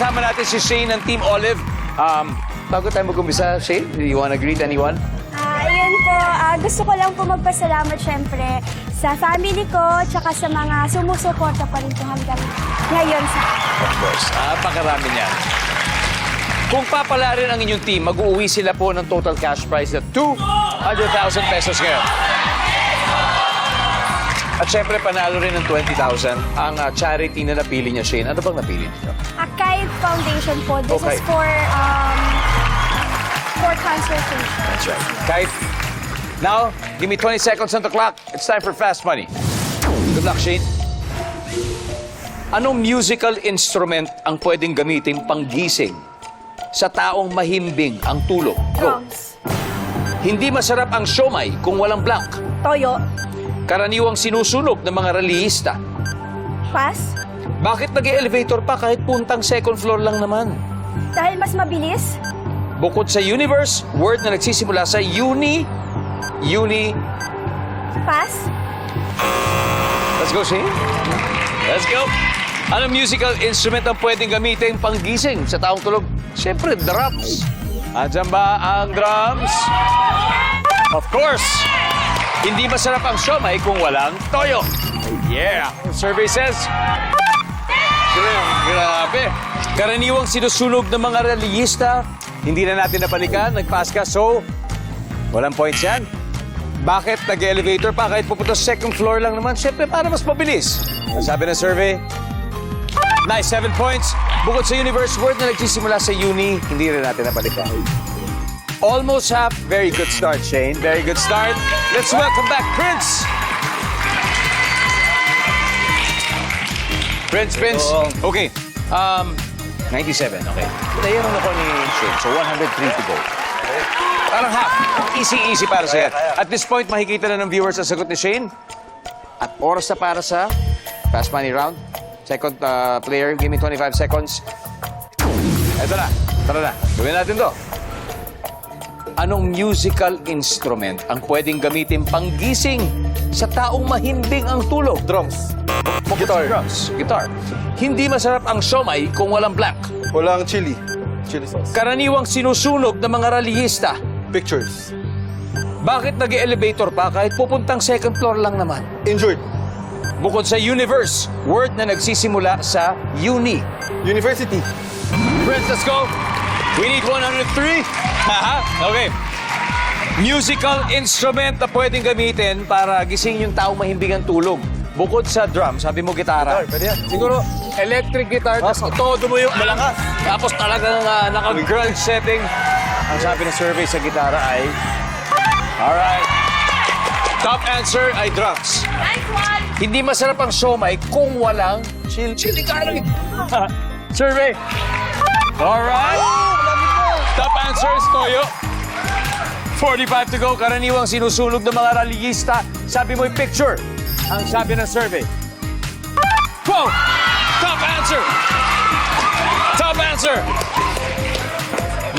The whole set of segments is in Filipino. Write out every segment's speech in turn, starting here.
kasama natin si Shane ng Team Olive. Um, bago tayo mag-umpisa, Shane, do you wanna greet anyone? Ah, ayun po, ah, gusto ko lang po magpasalamat syempre sa family ko, tsaka sa mga sumusuporta pa rin po hanggang ngayon sa Of course. Ah, pakarami niya. Kung papalarin ang inyong team, mag-uuwi sila po ng total cash prize na 200,000 pesos ngayon. At syempre, panalo rin ng 20,000 ang ah, charity na napili niya, Shane. Ano bang napili niyo? Akay Foundation po. This Okay. is for um, for cancer patients. That's right. Kahit now, give me 20 seconds on the clock. It's time for Fast Money. Good luck, Shane. Anong musical instrument ang pwedeng gamitin panggising sa taong mahimbing ang tulog? Go. Drums. Hindi masarap ang siomay kung walang blank. Toyo. Karaniwang sinusunog ng mga relihista. Pass. Bakit nag elevator pa kahit puntang second floor lang naman? Dahil mas mabilis. Bukod sa universe, word na nagsisimula sa uni, uni. Pass. Let's go, Shane. Let's go. Anong musical instrument ang pwedeng gamitin panggising sa taong tulog? Siyempre, drums. Andyan ba ang drums? Of course. Hindi masarap ang siomay kung walang toyo. Yeah. Survey says... Gra- Grabe. Karaniwang sinusunog ng mga reliyista. Hindi na natin napanikan. Nag-pass ka. So, walang points yan. Bakit nag-elevator pa kahit pupunta sa second floor lang naman? Siyempre, para mas mabilis. Ang sabi ng survey, nice, seven points. Bukod sa universe word na nagsisimula sa uni, hindi rin natin napalikan. Almost half. Very good start, Shane. Very good start. Let's welcome back Prince. Prince, Prince. Okay. Um, 97, okay. Nayaron ako ni Shane, so 103 to go. Parang half. Easy-easy para sa At this point, makikita na ng viewers ang sagot ni Shane. At oras na para sa fast money round. Second uh, player, give me 25 seconds. Ito na. Tara na. Gawin natin to. Anong musical instrument ang pwedeng gamitin panggising sa taong mahimbing ang tulog? Drums. Guitar. Drums. Guitar. Hindi masarap ang siomay kung walang blank. Walang chili. Chili sauce. Karaniwang sinusunog ng mga relihista. Pictures. Bakit nag elevator pa kahit pupuntang second floor lang naman? Injured. Bukod sa universe, word na nagsisimula sa uni. University. Friends, let's go. We need 103. Okay. Musical instrument na pwedeng gamitin para gising yung tao mahimbing ang tulog. Bukod sa drum, sabi mo gitara. Guitar, pwede yan. Siguro, electric guitar, tapos todo mo yung malakas. Tapos talagang uh, naka-grunge setting. Ang sabi ng survey sa gitara ay... Alright. Top answer ay drums. Nice one. Hindi masarap ang siomay kung walang chili, chili garlic. Survey. Alright. Top answer is Toyo. 45 to go. Karaniwang sinusunog ng mga reliyista. Sabi mo'y picture. Ang sabi ng survey. Wow! Top answer! Top answer!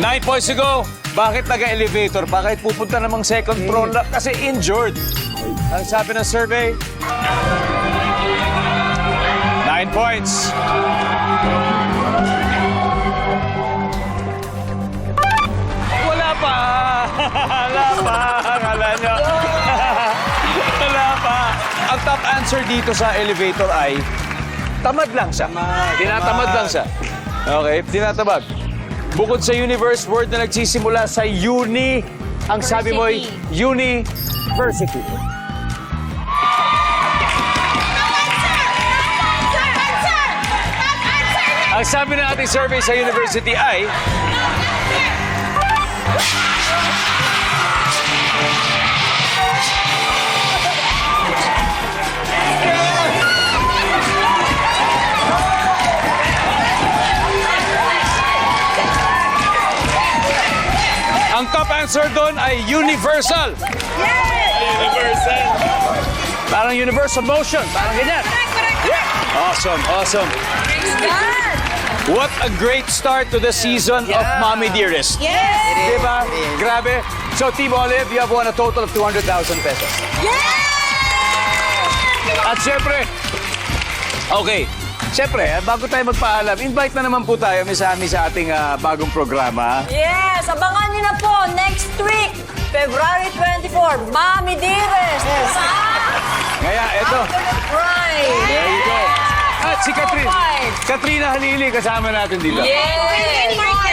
Nine points to go. Bakit nag-elevator? Bakit pupunta namang second floor lang? Kasi injured. Ang sabi ng survey, Nine points. Top answer dito sa elevator ay tamad lang siya. Tinatamad lang siya. Okay, tinatamad. Bukod sa universe word na nagsisimula sa uni, ang sabi mo ay university. Ang sabi ng ating survey sa university ay... Ang top answer doon ay universal. Universal. Parang universal motion. Parang ganyan. Awesome, awesome. What a great start to the season of Mommy Dearest. Yes. Diba? Grabe. So, Team Olive, you have won a total of 200,000 pesos. At syempre, okay, Siyempre, eh, bago tayo magpaalam, invite na naman po tayo Miss Ami sa ating ah, bagong programa. Yes, abangan niyo na po next week, February 24, Mami Dearest. Sa Kaya, eto. Pride. There you go. At si Katrina. Katrina Halili kasama natin dito. Yes.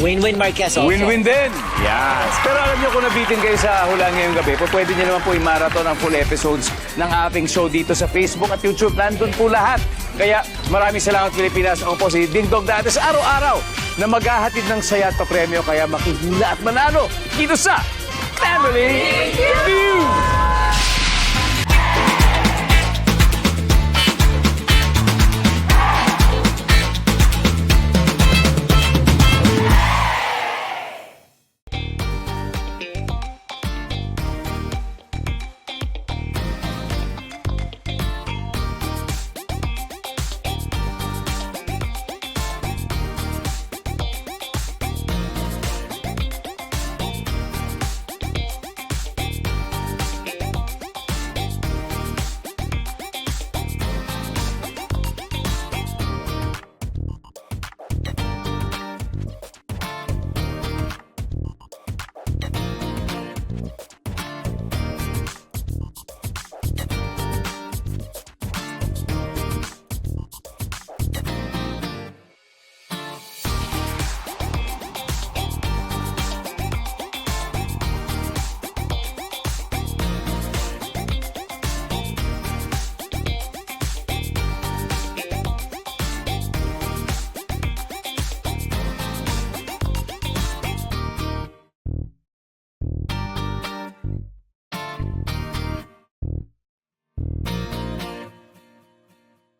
Win-win Marquez also. Win-win din. Yes. Pero alam niyo kung nabitin kayo sa hulaan ngayong gabi, po, pwede niyo naman po i-marathon ang full episodes ng ating show dito sa Facebook at YouTube. Nandun po lahat. Kaya maraming salamat Pilipinas. Ako po si Ding Dong Dates araw-araw na maghahatid ng saya at papremyo kaya makihula at manalo dito sa Family Feud.